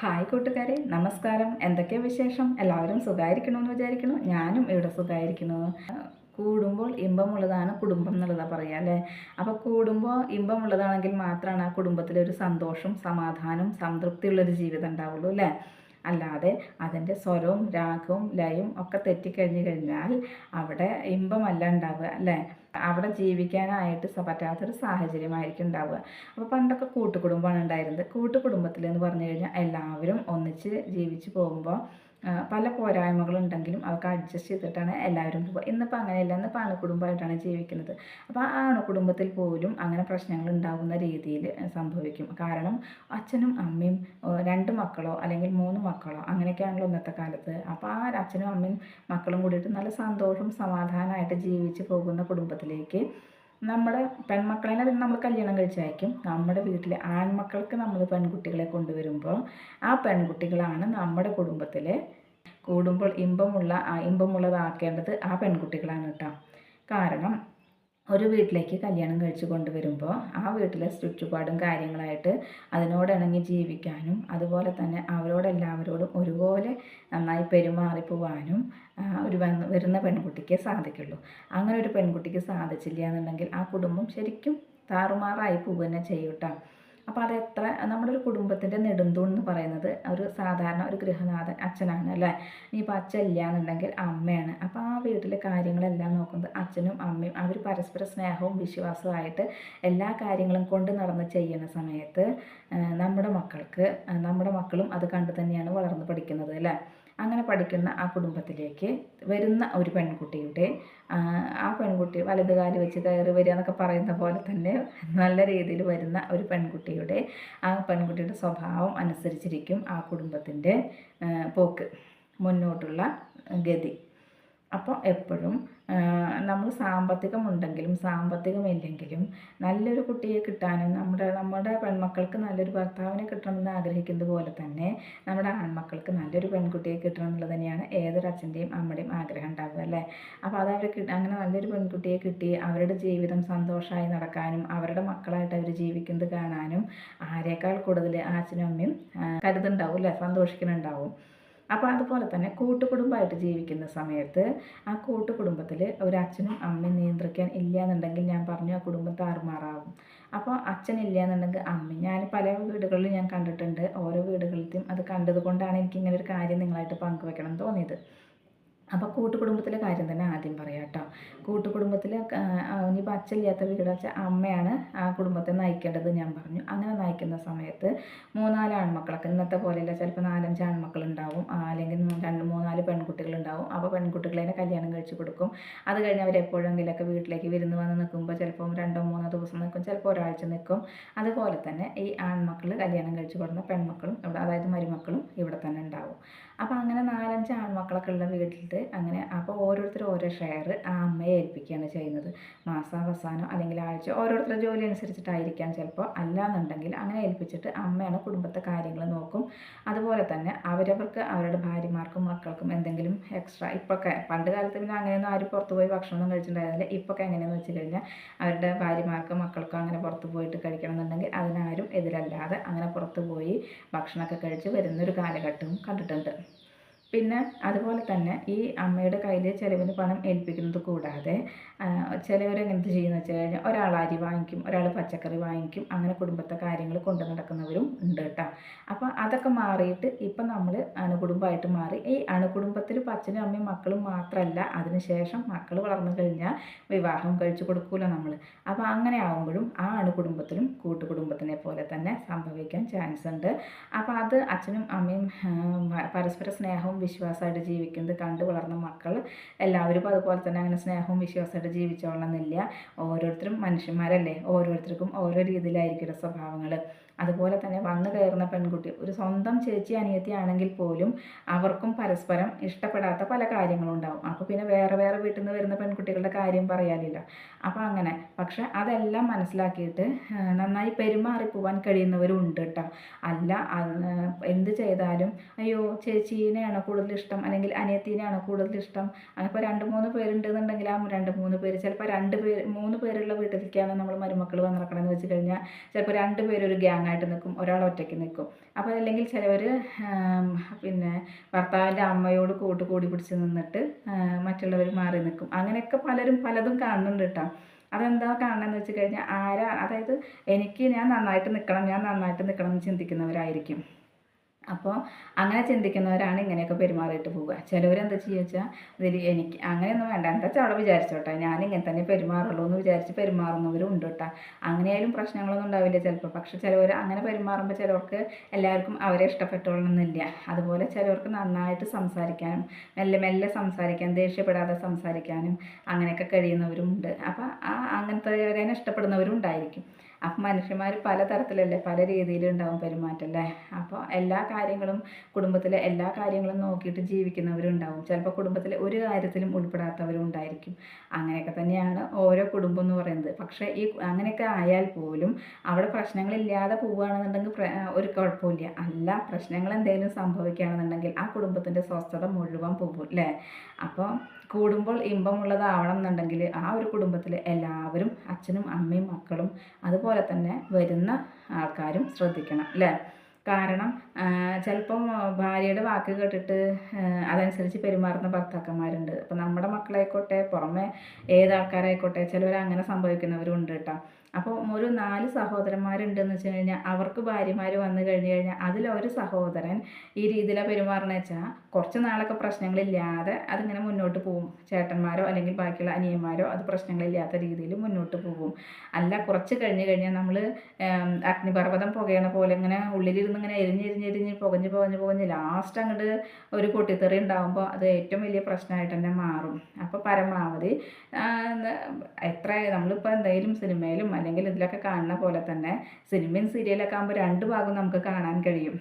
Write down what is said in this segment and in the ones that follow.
Hi കൂട്ടുകാരെ നമസ്കാരം. എന്തൊക്കെയാണ് വിശേഷം? എല്ലാവരും സുഖമായിരിക്കണമെന്ന് വിചാരിക്കുന്നു. ഞാനും ഇവിടെ സുഖമായിരിക്കുന്നു കൂടുമ്പോൾ ഇമ്പമുള്ളതാണ് കുടുംബം എന്നുള്ളതാണ് പറയുക അല്ലേ? അപ്പോൾ കൂടുമ്പോൾ ഇമ്പമുള്ളതാണെങ്കിൽ മാത്രമാണ് ആ കുടുംബത്തിലൊരു സന്തോഷം സമാധാനം സംതൃപ്തിയുള്ളൊരു ജീവിതം ഉണ്ടാവുള്ളൂ അല്ലേ? അല്ലാതെ അതിന്റെ സ്വരവും രാഗവും ലയവും ഒക്കെ തെറ്റിക്കഴിഞ്ഞു കഴിഞ്ഞാൽ അവിടെ ഇമ്പമല്ല ഉണ്ടാവുക അല്ലേ? അവിടെ ജീവിക്കാനായിട്ട് പറ്റാത്തൊരു സാഹചര്യമായിരിക്കും ഉണ്ടാവുക. അപ്പോൾ പണ്ടൊക്കെ കൂട്ടുകുടുംബമാണ് ഉണ്ടായിരുന്നത്. കൂട്ടുകുടുംബത്തിൽ എന്ന് പറഞ്ഞു കഴിഞ്ഞാൽ എല്ലാവരും ഒന്നിച്ച് ജീവിച്ച് പോകുമ്പോൾ പല പോരായ്മകളുണ്ടെങ്കിലും അവർക്ക് അഡ്ജസ്റ്റ് ചെയ്തിട്ടാണ് എല്ലാവരും പോവുക. ഇന്നിപ്പോൾ അങ്ങനെയല്ല ഇന്നിപ്പോൾ അണുകുടുംബമായിട്ടാണ് ജീവിക്കുന്നത്. അപ്പോൾ ആ അണുകുടുംബത്തിൽ പോലും അങ്ങനെ പ്രശ്നങ്ങൾ ഉണ്ടാകുന്ന രീതിയിൽ സംഭവിക്കും. കാരണം അച്ഛനും അമ്മയും രണ്ട് മക്കളോ അല്ലെങ്കിൽ മൂന്ന് മക്കളോ അങ്ങനെയൊക്കെയാണല്ലോ ഇന്നത്തെ കാലത്ത്. അപ്പോൾ ആ അച്ഛനും അമ്മയും മക്കളും കൂടിയിട്ട് നല്ല സന്തോഷം സമാധാനമായിട്ട് ജീവിച്ച് പോകുന്ന കുടുംബത്തിലേക്ക് നമ്മുടെ പെൺമക്കളെ പിന്നെ നമ്മൾ കല്യാണം കഴിച്ചയക്കും. നമ്മുടെ വീട്ടിലെ ആൺമക്കൾക്ക് നമ്മൾ പെൺകുട്ടികളെ കൊണ്ടുവരുമ്പോൾ ആ പെൺകുട്ടികളാണ് നമ്മുടെ കുടുംബത്തിലെ കൂടുമ്പോൾ ഇമ്പമുള്ള ഇമ്പമുള്ളതാക്കേണ്ടത് ആ പെൺകുട്ടികളാണ് കേട്ടോ കാരണം ഒരു വീട്ടിലേക്ക് കല്യാണം കഴിച്ചു കൊണ്ടുവരുമ്പോൾ ആ വീട്ടിലെ ചുറ്റുപാടും കാര്യങ്ങളായിട്ട് അതിനോടിണങ്ങി ജീവിക്കാനും അതുപോലെ തന്നെ അവരോടെല്ലാവരോടും ഒരുപോലെ നന്നായി പെരുമാറി പോവാനും ഒരു വരുന്ന പെൺകുട്ടിക്ക് സാധിക്കുള്ളൂ. അങ്ങനെ ഒരു പെൺകുട്ടിക്ക് സാധിച്ചില്ല എന്നുണ്ടെങ്കിൽ ആ കുടുംബം ശരിക്കും താറുമാറായി പോവുക തന്നെ ചെയ്യും കേട്ടോ അപ്പോൾ അത് എത്ര? നമ്മുടെ ഒരു കുടുംബത്തിന്റെ നെടുന്തൂൺ എന്ന് പറയുന്നത് ഒരു സാധാരണ ഒരു ഗൃഹനാഥൻ അച്ഛനാണ് അല്ലേ? ഇനിയിപ്പോൾ അച്ഛൻ ഇല്ല എന്നുണ്ടെങ്കിൽ അമ്മയാണ്. അപ്പോൾ ആ വീട്ടിലെ കാര്യങ്ങളെല്ലാം നോക്കുന്നത് അച്ഛനും അമ്മയും അവർ പരസ്പര സ്നേഹവും വിശ്വാസവുമായിട്ട് എല്ലാ കാര്യങ്ങളും കൊണ്ട് നടന്ന് ചെയ്യുന്ന സമയത്ത് നമ്മുടെ മക്കൾക്ക് നമ്മുടെ മക്കളും അത് കണ്ടു തന്നെയാണ് വളർന്ന് പഠിക്കുന്നത് അല്ലേ? അങ്ങനെ പഠിക്കുന്ന ആ കുടുംബത്തിലേക്ക് വരുന്ന ഒരു പെൺകുട്ടിയുടെ ആ, പെൺകുട്ടി വലതുകാൽ വെച്ച് കയറി വരിക എന്നൊക്കെ പറയുന്ന പോലെ തന്നെ നല്ല രീതിയിൽ വരുന്ന ഒരു പെൺകുട്ടിയുടെ ആ പെൺകുട്ടിയുടെ സ്വഭാവം അനുസരിച്ചിരിക്കും ആ കുടുംബത്തിന്റെ പോക്ക് മുന്നോട്ടുള്ള ഗതി. അപ്പോൾ എപ്പോഴും നമ്മൾ സാമ്പത്തികമുണ്ടെങ്കിലും സാമ്പത്തികമില്ലെങ്കിലും നല്ലൊരു കുട്ടിയെ കിട്ടാനും നമ്മുടെ നമ്മുടെ പെൺമക്കൾക്ക് നല്ലൊരു ഭർത്താവിനെ കിട്ടണമെന്ന് ആഗ്രഹിക്കുന്നത് പോലെ തന്നെ നമ്മുടെ ആൺമക്കൾക്ക് നല്ലൊരു പെൺകുട്ടിയെ കിട്ടണം എന്നുള്ളത് തന്നെയാണ് ഏതൊരു അച്ഛന്റെയും അമ്മയുടെയും ആഗ്രഹം ഉണ്ടാവുക അല്ലേ? അപ്പോൾ അത് അവർ അങ്ങനെ നല്ലൊരു പെൺകുട്ടിയെ കിട്ടി അവരുടെ ജീവിതം സന്തോഷമായി നടക്കാനും അവരുടെ മക്കളായിട്ട് അവർ ജീവിക്കുന്നത് കാണാനും ആരേക്കാൾ കൂടുതൽ ആ അച്ഛനും അമ്മയും കരുതുന്നുണ്ടാവും അല്ലേ? സന്തോഷിക്കുന്നുണ്ടാവും. അപ്പോൾ അതുപോലെ തന്നെ കൂട്ടുകുടുംബമായിട്ട് ജീവിക്കുന്ന സമയത്ത് ആ കൂട്ടുകുടുംബത്തിൽ ഒരു അച്ഛനും അമ്മയും നിയന്ത്രിക്കാൻ ഇല്ല എന്നുണ്ടെങ്കിൽ ഞാൻ പറഞ്ഞു ആ കുടുംബം താറുമാറാവും അപ്പോൾ അച്ഛനില്ല എന്നുണ്ടെങ്കിൽ അമ്മ ഞാൻ പല വീടുകളിലും ഞാൻ കണ്ടിട്ടുണ്ട്. ഓരോ വീടുകളിലും അത് കണ്ടതുകൊണ്ടാണ് എനിക്ക് ഇങ്ങനെ ഒരു കാര്യം നിങ്ങളായിട്ട് പങ്കുവെക്കണം എന്ന് തോന്നിയത്. അപ്പോൾ കൂട്ടുകുടുംബത്തിലെ കാര്യം തന്നെ ആദ്യം പറയാം കേട്ടോ. കൂട്ടുകുടുംബത്തിൽ ഇനിയിപ്പോൾ അച്ഛനില്ലാത്ത വീട് വെച്ചാൽ അമ്മയാണ് ആ കുടുംബത്തെ നയിക്കേണ്ടത് ഞാൻ പറഞ്ഞു. അങ്ങനെ നയിക്കുന്ന സമയത്ത് മൂന്നാൽ ആൺമക്കളൊക്കെ ഇന്നത്തെ പോലെയല്ല ചിലപ്പോൾ നാലഞ്ച് ആൺമക്കളുണ്ടാവും അല്ലെങ്കിൽ രണ്ട് മൂന്നാൽ പെൺകുട്ടികളുണ്ടാവും. അപ്പോൾ പെൺകുട്ടികളെ കല്യാണം കഴിച്ചു കൊടുക്കും. അത് കഴിഞ്ഞ് എപ്പോഴെങ്കിലുമൊക്കെ വീട്ടിലേക്ക് വിരുന്ന് വന്ന് നിൽക്കുമ്പോൾ ചിലപ്പം രണ്ടോ മൂന്നോ ദിവസം നിൽക്കും ചിലപ്പോൾ ഒരാഴ്ച നിൽക്കും. അതുപോലെ തന്നെ ഈ ആൺമക്കൾ കല്യാണം കഴിച്ച് കൊടുക്കുന്ന പെൺമക്കളും ഇവിടെ അതായത് മരുമക്കളും ഇവിടെ തന്നെ ഉണ്ടാവും. അപ്പോൾ അങ്ങനെ നാലഞ്ച് ആൺമക്കളൊക്കെ ഉള്ള വീട്ടിൽ അങ്ങനെ അപ്പോൾ ഓരോരുത്തർ ഓരോ ഷെയർ ആ അമ്മയെ ഏൽപ്പിക്കുകയാണ് ചെയ്യുന്നത്. മാസാവസാനം അല്ലെങ്കിൽ ആഴ്ച ഓരോരുത്തരുടെ ജോലി അനുസരിച്ചിട്ടായിരിക്കാം ചിലപ്പോൾ അല്ലാന്നുണ്ടെങ്കിൽ അങ്ങനെ ഏൽപ്പിച്ചിട്ട് അമ്മയാണ് കുടുംബത്തെ കാര്യങ്ങൾ നോക്കും. അതുപോലെ തന്നെ അവരവർക്ക് അവരുടെ ഭാര്യമാർക്കും മക്കൾക്കും എന്തെങ്കിലും എക്സ്ട്രാ ഇപ്പോഴൊക്കെ പണ്ട് കാലത്ത് പിന്നെ അങ്ങനെയൊന്നും ആരും പുറത്തു പോയി ഭക്ഷണമൊന്നും കഴിച്ചിട്ടുണ്ടായിരുന്നില്ല. ഇപ്പോഴൊക്കെ എങ്ങനെയാണെന്ന് വെച്ച് കഴിഞ്ഞാൽ അവരുടെ ഭാര്യമാർക്കും മക്കൾക്കും അങ്ങനെ പുറത്തു പോയിട്ട് കഴിക്കണം എന്നുണ്ടെങ്കിൽ അതിനാരും എതിരല്ലാതെ അങ്ങനെ പുറത്തു പോയി ഭക്ഷണമൊക്കെ കഴിച്ച് വരുന്നൊരു കാലഘട്ടവും കണ്ടിട്ടുണ്ട്. പിന്നെ അതുപോലെ തന്നെ ഈ അമ്മയുടെ കയ്യിൽ ചിലവിന് പണം ഏൽപ്പിക്കുന്നത് കൂടാതെ ചിലവർ എങ്ങനത്തെ ചെയ്യുന്നത് വെച്ച് കഴിഞ്ഞാൽ ഒരാൾ അരി വാങ്ങിക്കും ഒരാൾ പച്ചക്കറി വാങ്ങിക്കും അങ്ങനെ കുടുംബത്തെ കാര്യങ്ങൾ കൊണ്ടു നടക്കുന്നവരും ഉണ്ട് കേട്ടോ. അപ്പോൾ അതൊക്കെ മാറിയിട്ട് ഇപ്പം നമ്മൾ അണുകുടുംബമായിട്ട് മാറി. ഈ അണുകുടുംബത്തിൽ അച്ഛനും അമ്മയും മക്കളും മാത്രമല്ല അതിനുശേഷം മക്കൾ വളർന്നു കഴിഞ്ഞാൽ വിവാഹം കഴിച്ചു കൊടുക്കൂല നമ്മൾ അപ്പോൾ അങ്ങനെ ആകുമ്പോഴും ആ അണുകുടുംബത്തിലും കൂട്ടുകുടുംബത്തിനെ പോലെ തന്നെ സംഭവിക്കാൻ ചാൻസ് ഉണ്ട്. അപ്പോൾ അത് അച്ഛനും അമ്മയും പരസ്പര സ്നേഹവും വിശ്വാസമായിട്ട് ജീവിക്കുന്നത് കണ്ടു വളർന്ന മക്കൾ എല്ലാവരും അതുപോലെ തന്നെ അങ്ങനെ സ്നേഹവും വിശ്വാസമായിട്ട് ജീവിച്ചോളണമെന്നില്ല. ഓരോരുത്തരും മനുഷ്യന്മാരല്ലേ? ഓരോരുത്തർക്കും ഓരോ രീതിയിലായിരിക്കും സ്വഭാവങ്ങൾ അതുപോലെ തന്നെ വന്നു കയറുന്ന പെൺകുട്ടി. ഒരു സ്വന്തം ചേച്ചി അനിയത്തി ആണെങ്കിൽ പോലും അവർക്കും പരസ്പരം ഇഷ്ടപ്പെടാത്ത പല കാര്യങ്ങളും ഉണ്ടാവും അപ്പോൾ പിന്നെ വേറെ വേറെ വീട്ടിൽ നിന്ന് വരുന്ന പെൺകുട്ടികളുടെ കാര്യം പറയാനില്ല. അപ്പോൾ അങ്ങനെ. പക്ഷെ അതെല്ലാം മനസ്സിലാക്കിയിട്ട് നന്നായി പെരുമാറിപ്പോവാൻ കഴിയുന്നവരും ഉണ്ട് കേട്ടോ അല്ല എന്ത് ചെയ്താലും അയ്യോ ചേച്ചീനെയാണോ കൂടുതൽ ഇഷ്ടം? അല്ലെങ്കിൽ അനിയത്തിനെയാണോ കൂടുതൽ ഇഷ്ടം? അപ്പോൾ രണ്ട് മൂന്ന് പേരുണ്ടെന്നുണ്ടെങ്കിൽ ആ രണ്ട് മൂന്ന് പേര് ചിലപ്പോൾ രണ്ട് പേര് മൂന്ന് പേരുള്ള വീട്ടിലേക്കാണ് നമ്മൾ മരുമക്കൾ വന്നിറക്കണമെന്ന് വെച്ച് കഴിഞ്ഞാൽ ചിലപ്പോൾ രണ്ട് പേരൊരു ഗ്യാങ് താങ്ങായിട്ട് നിൽക്കും ഒരാൾ ഒറ്റയ്ക്ക് നിൽക്കും അപ്പോൾ അല്ലെങ്കിൽ ചിലവർ പിന്നെ ഭർത്താവിന്റെ അമ്മയോട് കൂട്ട് കൂടി പിടിച്ച് നിന്നിട്ട് മറ്റുള്ളവർ മാറി നിൽക്കും അങ്ങനെയൊക്കെ പലരും പലതും കാണുന്നുണ്ട് കേട്ടോ. അതെന്താ കാണണമെന്ന് വെച്ച് കഴിഞ്ഞാൽ ആരാ അതായത് എനിക്ക് ഞാൻ നന്നായിട്ട് നിൽക്കണം ഞാൻ നന്നായിട്ട് നിൽക്കണം എന്ന് ചിന്തിക്കുന്നവരായിരിക്കും. അപ്പോൾ അങ്ങനെ ചിന്തിക്കുന്നവരാണ് ഇങ്ങനെയൊക്കെ പെരുമാറിയിട്ട് പോവുക. ചിലവരെന്താ ചെയ്യുക വെച്ചാൽ ഇതിൽ എനിക്ക് അങ്ങനെയൊന്നും വേണ്ട. എന്താ വെച്ചാൽ അവിടെ വിചാരിച്ചോട്ടെ. ഞാൻ ഇങ്ങനെ തന്നെ പെരുമാറുള്ളൂ എന്ന് വിചാരിച്ച് പെരുമാറുന്നവരും ഉണ്ട് കേട്ടോ അങ്ങനെയായാലും പ്രശ്നങ്ങളൊന്നും ഉണ്ടാവില്ല ചിലപ്പോൾ പക്ഷെ ചിലവർ അങ്ങനെ പെരുമാറുമ്പോൾ ചിലവർക്ക് എല്ലാവർക്കും അവരെ ഇഷ്ടപ്പെട്ടോളണമെന്നില്ല അതുപോലെ ചിലവർക്ക് നന്നായിട്ട് സംസാരിക്കാനും മെല്ലെ മെല്ലെ സംസാരിക്കാൻ ദേഷ്യപ്പെടാതെ സംസാരിക്കാനും അങ്ങനെയൊക്കെ കഴിയുന്നവരും ഉണ്ട് അപ്പോൾ ആ അങ്ങനത്തെ ഇഷ്ടപ്പെടുന്നവരും ഉണ്ടായിരിക്കും അപ്പം മനുഷ്യന്മാർ പലതരത്തിലല്ലേ പല രീതിയിലുണ്ടാവും പെരുമാറ്റം അല്ലേ അപ്പോൾ എല്ലാ കാര്യങ്ങളും കുടുംബത്തിലെ എല്ലാ കാര്യങ്ങളും നോക്കിയിട്ട് ജീവിക്കുന്നവരുണ്ടാവും. ചിലപ്പോൾ കുടുംബത്തിലെ ഒരു കാര്യത്തിലും ഉൾപ്പെടാത്തവരും ഉണ്ടായിരിക്കും അങ്ങനെയൊക്കെ തന്നെയാണ് ഓരോ കുടുംബം എന്ന് പറയുന്നത്. പക്ഷേ ഈ അങ്ങനെയൊക്കെ ആയാൽ പോലും അവിടെ പ്രശ്നങ്ങളില്ലാതെ പോവുകയാണെന്നുണ്ടെങ്കിൽ ഒരു കുഴപ്പമില്ല. അല്ല പ്രശ്നങ്ങൾ എന്തെങ്കിലും സംഭവിക്കുകയാണെന്നുണ്ടെങ്കിൽ ആ കുടുംബത്തിന്റെ സ്വസ്ഥത മുഴുവൻ പോകും അല്ലേ? അപ്പോൾ കൂടുമ്പോൾ ഇമ്പമുള്ളതാവണം എന്നുണ്ടെങ്കിൽ ആ ഒരു കുടുംബത്തിൽ എല്ലാവരും അച്ഛനും അമ്മയും മക്കളും അതുപോലെ തന്നെ വരുന്ന ആൾക്കാരും ശ്രദ്ധിക്കണം അല്ലേ? കാരണം ചിലപ്പം ഭാര്യയുടെ വാക്ക് കേട്ടിട്ട് അതനുസരിച്ച് പെരുമാറുന്ന ഭർത്താക്കന്മാരുണ്ട്. അപ്പം നമ്മുടെ മക്കളായിക്കോട്ടെ പുറമെ ഏതാൾക്കാരായിക്കോട്ടെ ചിലവർ അങ്ങനെ സംഭവിക്കുന്നവരും ഉണ്ട് കേട്ടോ. അപ്പോൾ ഒരു നാല് സഹോദരന്മാരുണ്ടെന്ന് വെച്ച് കഴിഞ്ഞാൽ അവർക്ക് ഭാര്യമാർ വന്നു കഴിഞ്ഞ് കഴിഞ്ഞാൽ അതിലൊരു സഹോദരൻ ഈ രീതിയിലാണ് പെരുമാറണ വെച്ചാൽ കുറച്ച് നാളൊക്കെ പ്രശ്നങ്ങളില്ലാതെ അതിങ്ങനെ മുന്നോട്ട് പോകും ചേട്ടന്മാരോ അല്ലെങ്കിൽ ബാക്കിയുള്ള അനിയന്മാരോ അത് പ്രശ്നങ്ങളില്ലാത്ത രീതിയിൽ മുന്നോട്ട് പോകും അല്ല കുറച്ച് കഴിഞ്ഞ് കഴിഞ്ഞാൽ നമ്മൾ അഗ്നിപർവതം പുകയണ പോലെ ഇങ്ങനെ ഉള്ളിലിരുന്ന് ഇങ്ങനെ എരിഞ്ഞെരിഞ്ഞെരിഞ്ഞ് പുകഞ്ഞ് പുകഞ്ഞ് പുകഞ്ഞ് ലാസ്റ്റ് അങ്ങോട്ട് ഒരു പൊട്ടിത്തെറി ഉണ്ടാകുമ്പോൾ അത് ഏറ്റവും വലിയ പ്രശ്നമായിട്ട് തന്നെ മാറും. അപ്പോൾ പരമാവധി എത്ര നമ്മളിപ്പോൾ എന്തെങ്കിലും സിനിമയിലും അല്ലെങ്കിൽ ഇതിലൊക്കെ കാണുന്ന പോലെ തന്നെ സിനിമയും സീരിയലൊക്കെ ആകുമ്പോൾ രണ്ട് ഭാഗം നമുക്ക് കാണാൻ കഴിയും.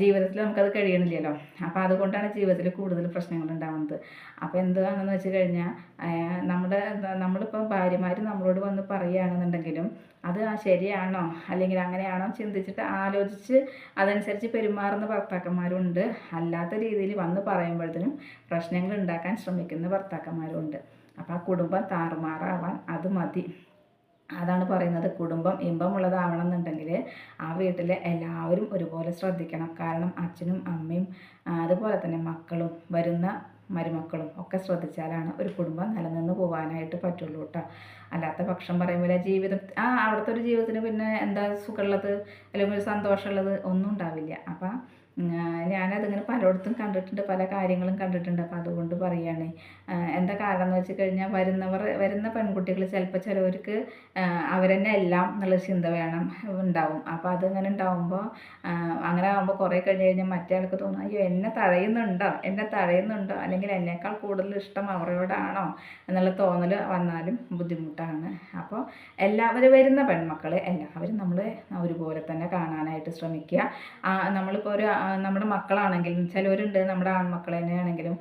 ജീവിതത്തിൽ നമുക്കത് കഴിയണില്ലല്ലോ. അപ്പോൾ അതുകൊണ്ടാണ് ജീവിതത്തിൽ കൂടുതൽ പ്രശ്നങ്ങൾ ഉണ്ടാകുന്നത് അപ്പോൾ എന്താണെന്ന് വെച്ച് കഴിഞ്ഞാൽ നമ്മുടെ നമ്മളിപ്പോൾ ഭാര്യമാർ നമ്മളോട് വന്ന് പറയുകയാണെന്നുണ്ടെങ്കിലും അത് ആ ശരിയാണോ അല്ലെങ്കിൽ അങ്ങനെയാണോ ചിന്തിച്ചിട്ട് ആലോചിച്ച് അതനുസരിച്ച് പെരുമാറുന്ന ഭർത്താക്കന്മാരുണ്ട്. അല്ലാത്ത രീതിയിൽ വന്ന് പറയുമ്പോഴത്തേനും പ്രശ്നങ്ങൾ ഉണ്ടാക്കാൻ ശ്രമിക്കുന്ന ഭർത്താക്കന്മാരുണ്ട്. അപ്പോൾ ആ കുടുംബം താറുമാറാവാൻ അത് മതി. അതാണ് പറയുന്നത്. കുടുംബം ഇമ്പമുള്ളതാവണം എന്നുണ്ടെങ്കിൽ ആ വീട്ടിലെ എല്ലാവരും ഒരുപോലെ ശ്രദ്ധിക്കണം. കാരണം അച്ഛനും അമ്മയും അതുപോലെ തന്നെ മക്കളും വരുന്ന മരുമക്കളും ഒക്കെ ശ്രദ്ധിച്ചാലാണ് ഒരു കുടുംബം നിലനിന്ന് പോകാനായിട്ട് പറ്റുള്ളൂ കേട്ടോ അല്ലാത്ത പക്ഷം പറയുമ്പോൾ ജീവിതം ആ അവിടുത്തെ ഒരു ജീവിതത്തിന് പിന്നെ എന്താ സുഖമുള്ളത്? അല്ലെങ്കിൽ ഒരു സന്തോഷമുള്ളത്? ഒന്നും ഉണ്ടാവില്ല. അപ്പം ഞാനതിങ്ങനെ പലയിടത്തും കണ്ടിട്ടുണ്ട് പല കാര്യങ്ങളും കണ്ടിട്ടുണ്ട്. അപ്പോൾ അതുകൊണ്ട് പറയുകയാണ് എന്താ കാരണം എന്ന് വെച്ച് കഴിഞ്ഞാൽ വരുന്നവർ വരുന്ന പെൺകുട്ടികൾ ചിലപ്പോൾ ചിലവർക്ക് അവരെന്നെ എല്ലാം എന്നുള്ള ചിന്ത വേണം ഉണ്ടാവും. അപ്പോൾ അതിങ്ങനെ ഉണ്ടാവുമ്പോൾ അങ്ങനെ ആകുമ്പോൾ കുറേ കഴിഞ്ഞ് കഴിഞ്ഞാൽ മറ്റേ ആൾക്ക് തോന്നും അയ്യോ എന്നെ തഴയുന്നുണ്ടോ? എന്നെ തഴയുന്നുണ്ടോ? അല്ലെങ്കിൽ എന്നേക്കാൾ കൂടുതൽ ഇഷ്ടം അവരോടാണോ? എന്നുള്ള തോന്നൽ വന്നാലും ബുദ്ധിമുട്ടാണ്. അപ്പോൾ എല്ലാവരും വരുന്ന പെൺമക്കൾ എല്ലാവരും നമ്മൾ ഒരുപോലെ തന്നെ കാണാനായിട്ട് ശ്രമിക്കുക. നമ്മളിപ്പോൾ ഒരു നമ്മുടെ മക്കളാണെങ്കിലും ചിലവരുണ്ട് നമ്മുടെ ആൺമക്കൾ തന്നെയാണെങ്കിലും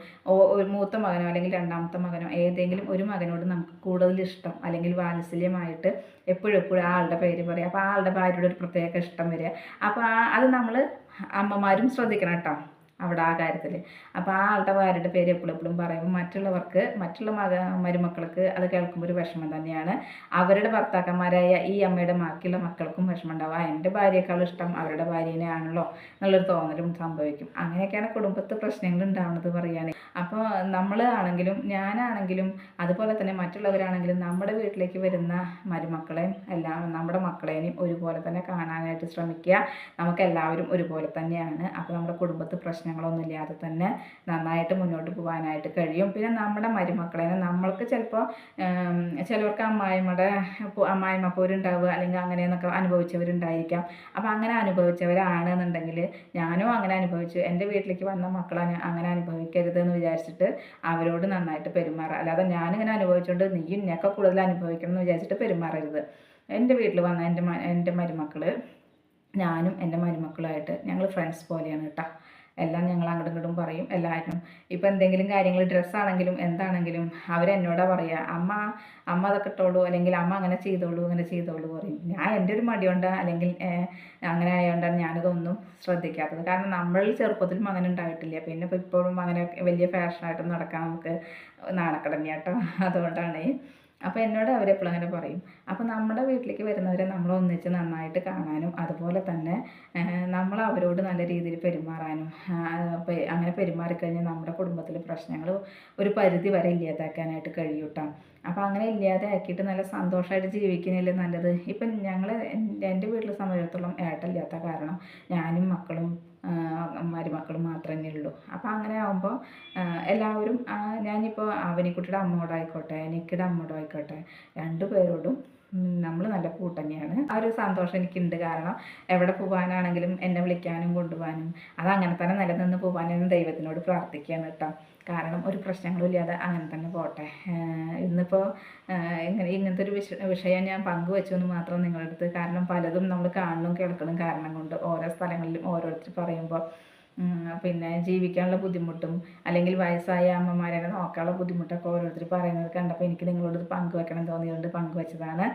ഒരു മൂത്ത മകനോ അല്ലെങ്കിൽ രണ്ടാമത്തെ മകനോ ഏതെങ്കിലും ഒരു മകനോട് നമുക്ക് കൂടുതൽ ഇഷ്ടം അല്ലെങ്കിൽ വാത്സല്യമായിട്ട് എപ്പോഴും എപ്പോഴും ആളുടെ പേര് പറയുക അപ്പോൾ ആളുടെ ഭാര്യയുടെ ഒരു പ്രത്യേക ഇഷ്ടം വരിക. അപ്പോൾ അത് നമ്മൾ അമ്മമാരും ശ്രദ്ധിക്കണം കേട്ടോ. അവിടെ ആ കാര്യത്തിൽ അപ്പോൾ ആ ആളുടെ ഭാര്യയുടെ പേര് എപ്പോഴും എപ്പോഴും പറയുമ്പോൾ മറ്റുള്ളവർക്ക് മറ്റുള്ള മക മരുമക്കൾക്ക് അത് കേൾക്കുമ്പോൾ ഒരു വിഷമം തന്നെയാണ്. അവരുടെ ഭർത്താക്കന്മാരായ ഈ അമ്മയുടെ ബാക്കിയുള്ള മക്കൾക്കും വിഷമം ഉണ്ടാവും. എന്റെ ഭാര്യയെക്കാളും ഇഷ്ടം അവരുടെ ഭാര്യനെയാണല്ലോ എന്നുള്ളൊരു തോന്നലും സംഭവിക്കും. അങ്ങനെയൊക്കെയാണ് കുടുംബത്തിൽ പ്രശ്നങ്ങൾ ഉണ്ടാവുന്നത് പറയുകയാണെങ്കിൽ അപ്പോൾ നമ്മൾ ആണെങ്കിലും ഞാനാണെങ്കിലും അതുപോലെ തന്നെ മറ്റുള്ളവരാണെങ്കിലും നമ്മുടെ വീട്ടിലേക്ക് വരുന്ന മരുമക്കളെയും എല്ലാം നമ്മുടെ മക്കളെയും ഒരുപോലെ തന്നെ കാണാനായിട്ട് ശ്രമിക്കുക. നമുക്ക് എല്ലാവരും ഒരുപോലെ തന്നെയാണ്. അപ്പോൾ നമ്മുടെ കുടുംബത്ത് പ്രശ്നം പ്രശ്നങ്ങളൊന്നും ഇല്ലാതെ തന്നെ നന്നായിട്ട് മുന്നോട്ട് പോകാനായിട്ട് കഴിയും. പിന്നെ നമ്മുടെ മരുമക്കളെ നമ്മൾക്ക് ചിലപ്പോൾ ചിലവർക്ക് അമ്മായിമ്മയുടെ അമ്മായിമ്മ പോരുണ്ടാവുക അല്ലെങ്കിൽ അങ്ങനെയെന്നൊക്കെ അനുഭവിച്ചവരുണ്ടായിരിക്കാം. അപ്പോൾ അങ്ങനെ അനുഭവിച്ചവരാണ് എന്നുണ്ടെങ്കിൽ ഞാനും അങ്ങനെ അനുഭവിച്ചു. എന്റെ വീട്ടിലേക്ക് വന്ന മക്കളെ അങ്ങനെ അനുഭവിക്കരുത് എന്ന് വിചാരിച്ചിട്ട് അവരോട് നന്നായിട്ട് പെരുമാറുക. അല്ലാതെ ഞാനിങ്ങനെ അനുഭവിച്ചുകൊണ്ട് നീയും ഇന്നൊക്കെ കൂടുതൽ അനുഭവിക്കണം എന്ന് വിചാരിച്ചിട്ട് പെരുമാറരുത്. എന്റെ വീട്ടിൽ വന്ന എന്റെ എന്റെ മരുമക്കൾ ഞാനും എന്റെ മരുമക്കളുമായിട്ട് ഞങ്ങൾ ഫ്രണ്ട്സ് പോലെയാണ് കേട്ടോ. എല്ലാം ഞങ്ങൾ അങ്ങോട്ടും ഇങ്ങോട്ടും പറയും എല്ലാവരും. ഇപ്പോൾ എന്തെങ്കിലും കാര്യങ്ങൾ ഡ്രസ്സാണെങ്കിലും എന്താണെങ്കിലും അവരെന്നോടാ പറയുക അമ്മ അമ്മ അതൊക്കെ ഇട്ടോളൂ അല്ലെങ്കിൽ അമ്മ അങ്ങനെ ചെയ്തോളൂ അങ്ങനെ ചെയ്തോളൂ പറയും. ഞാൻ എന്റെ ഒരു മടിയുണ്ട് അല്ലെങ്കിൽ അങ്ങനെ ആയതുകൊണ്ടാണ് ഞാനിതൊന്നും ശ്രദ്ധിക്കാത്തത്. കാരണം നമ്മൾ ചെറുപ്പത്തിലും അങ്ങനെ ഉണ്ടായിട്ടില്ല. പിന്നെ ഇപ്പോൾ ഇപ്പോഴും അങ്ങനെ വലിയ ഫാഷനായിട്ട് നടക്കാൻ നമുക്ക് നാണക്കടഞ്ഞ കേട്ടോ അതുകൊണ്ടാണ്. അപ്പോൾ എന്നോട് അവരെപ്പോഴും അങ്ങനെ പറയും. അപ്പോൾ നമ്മുടെ വീട്ടിലേക്ക് വരുന്നവരെ നമ്മൾ ഒന്നിച്ച് നന്നായിട്ട് കാണാനും അതുപോലെ തന്നെ നമ്മൾ അവരോട് നല്ല രീതിയിൽ പെരുമാറാനും അങ്ങനെ പെരുമാറിക്കഴിഞ്ഞാൽ നമ്മുടെ കുടുംബത്തിലെ പ്രശ്നങ്ങൾ ഒരു പരിധി വരെ ഇല്ലാതാക്കാനായിട്ട് കഴിയൂട്ടോ. അപ്പോൾ അങ്ങനെ ഇല്ലാതാക്കിയിട്ട് നല്ല സന്തോഷമായിട്ട് ജീവിക്കുന്നതല്ലേ നല്ലത്. ഇപ്പം ഞങ്ങൾ എന്റെ വീട്ടിലെ സംബന്ധിച്ചിടത്തോളം ഏട്ടല്ലാത്ത കാരണം ഞാനും മക്കളും മരുമക്കളും മാത്രമേ ഉള്ളൂ. അപ്പോൾ അങ്ങനെ ആകുമ്പോൾ എല്ലാവരും ഞാനിപ്പോൾ അവനിക്കുട്ടിയുടെ അമ്മോടായിക്കോട്ടെ എനിക്കിടെ അമ്മോടായിക്കോട്ടെ രണ്ടു പേരോടും നമ്മൾ നല്ല കൂട്ടന്നെയാണ്. ആ ഒരു സന്തോഷം എനിക്കുണ്ട്. കാരണം എവിടെ പോകാനാണെങ്കിലും എന്നെ വിളിക്കാനും കൊണ്ടുപോകാനും അങ്ങനെ തന്നെ നിലനിന്ന് പോകാനും ദൈവത്തിനോട് പ്രാർത്ഥിക്കുകയാണ് കേട്ടോ. കാരണം ഒരു പ്രശ്നങ്ങളും ഇല്ലാതെ അങ്ങനെ തന്നെ പോട്ടെ. ഇന്നിപ്പോൾ ഇങ്ങനെ ഇങ്ങനത്തെ ഒരു വിഷ വിഷയം ഞാൻ പങ്കുവെച്ചു എന്ന് മാത്രം നിങ്ങളുടെ അടുത്ത്. കാരണം പലതും നമ്മൾ കാണണം കേൾക്കണം കാരണം കൊണ്ട് ഓരോ സ്ഥലങ്ങളിലും ഓരോരുത്തർ പറയുമ്പോൾ പിന്നെ ജീവിക്കാനുള്ള ബുദ്ധിമുട്ടും അല്ലെങ്കിൽ വയസ്സായ അമ്മമാരെ നോക്കാനുള്ള ബുദ്ധിമുട്ടൊക്കെ ഓരോരുത്തർ പറയുന്നത് കണ്ടപ്പോൾ എനിക്ക് നിങ്ങളോട് പങ്കുവെക്കണം തോന്നിയതുകൊണ്ട് പങ്കുവെച്ചതാണ്.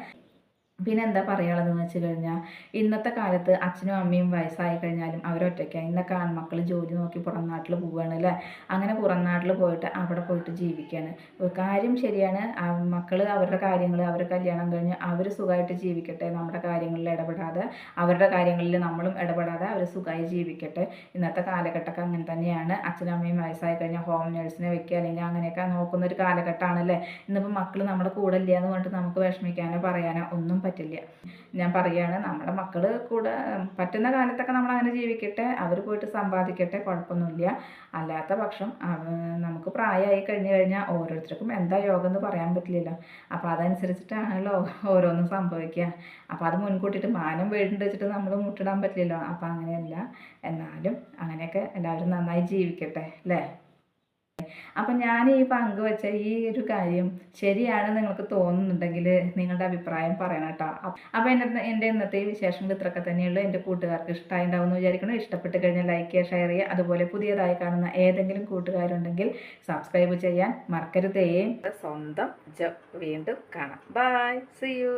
പിന്നെ എന്താ പറയാനുള്ളതെന്ന് വെച്ച് കഴിഞ്ഞാൽ ഇന്നത്തെ കാലത്ത് അച്ഛനും അമ്മയും വയസ്സായി കഴിഞ്ഞാലും അവരൊറ്റയ്ക്കാണ് ഇന്നൊക്കെ ആൺമക്കൾ ജോലി നോക്കി പുറം നാട്ടിൽ പോവുകയാണ് അല്ലേ അങ്ങനെ പുറം നാട്ടിൽ പോയിട്ട് അവിടെ പോയിട്ട് ജീവിക്കുകയാണ് കാര്യം ശരിയാണ് മക്കൾ അവരുടെ കാര്യങ്ങൾ അവരുടെ കല്യാണം കഴിഞ്ഞ് അവർ സുഖമായിട്ട് ജീവിക്കട്ടെ നമ്മുടെ കാര്യങ്ങളിൽ ഇടപെടാതെ അവരുടെ കാര്യങ്ങളിൽ നമ്മളും ഇടപെടാതെ അവർ സുഖമായി ജീവിക്കട്ടെ. ഇന്നത്തെ കാലഘട്ടമൊക്കെ അങ്ങനെ തന്നെയാണ്. അച്ഛനും അമ്മയും വയസ്സായി കഴിഞ്ഞാൽ ഹോം നേഴ്സിനെ വെക്കുക അല്ലെങ്കിൽ അങ്ങനെയൊക്കെ നോക്കുന്ന ഒരു കാലഘട്ടമാണല്ലേ? ഇന്നിപ്പോൾ മക്കൾ നമ്മുടെ കൂടെ ഇല്ല എന്ന് പറഞ്ഞിട്ട് നമുക്ക് വിഷമിക്കാനോ പറയാനോ ഒന്നും പറ്റില്ല. ഞാൻ പറയുകയാണ് നമ്മുടെ മക്കൾ കൂടെ പറ്റുന്ന കാലത്തൊക്കെ നമ്മൾ അങ്ങനെ ജീവിക്കട്ടെ അവർ പോയിട്ട് സമ്പാദിക്കട്ടെ കുഴപ്പമൊന്നുമില്ല. അല്ലാത്ത പക്ഷം നമുക്ക് പ്രായമായി കഴിഞ്ഞു കഴിഞ്ഞാൽ ഓരോരുത്തർക്കും എന്താ യോഗം എന്ന് പറയാൻ പറ്റില്ലല്ലോ. അപ്പോൾ അതനുസരിച്ചിട്ടാണല്ലോ ഓരോന്നും സംഭവിക്കുക. അപ്പോൾ അത് മുൻകൂട്ടിയിട്ട് മാനം വീടിന്റെ വെച്ചിട്ട് നമ്മൾ മുട്ടിടാൻ പറ്റില്ലല്ലോ. അപ്പോൾ അങ്ങനെയല്ല. എന്നാലും അങ്ങനെയൊക്കെ എല്ലാവരും നന്നായി ജീവിക്കട്ടെ അല്ലേ? അപ്പം ഞാൻ ഈ പങ്കുവച്ച ഈ ഒരു കാര്യം ശരിയാണ് നിങ്ങൾക്ക് തോന്നുന്നുണ്ടെങ്കിൽ നിങ്ങളുടെ അഭിപ്രായം പറയണം കേട്ടോ. അപ്പം എന്റെ എന്റെ ഇന്നത്തെ ഈ വിശേഷങ്ങൾ ഇത്രയൊക്കെ തന്നെയുള്ളൂ. എന്റെ കൂട്ടുകാർക്ക് ഇഷ്ടമായി ഉണ്ടാവുമെന്ന് വിചാരിക്കണം ഇഷ്ടപ്പെട്ട് കഴിഞ്ഞാൽ ലൈക്ക് ചെയ്യുക ഷെയർ ചെയ്യുക. അതുപോലെ പുതിയതായി കാണുന്ന ഏതെങ്കിലും കൂട്ടുകാരുണ്ടെങ്കിൽ സബ്സ്ക്രൈബ് ചെയ്യാൻ മറക്കരുതേ. സ്വന്തം വീണ്ടും കാണാം. By C U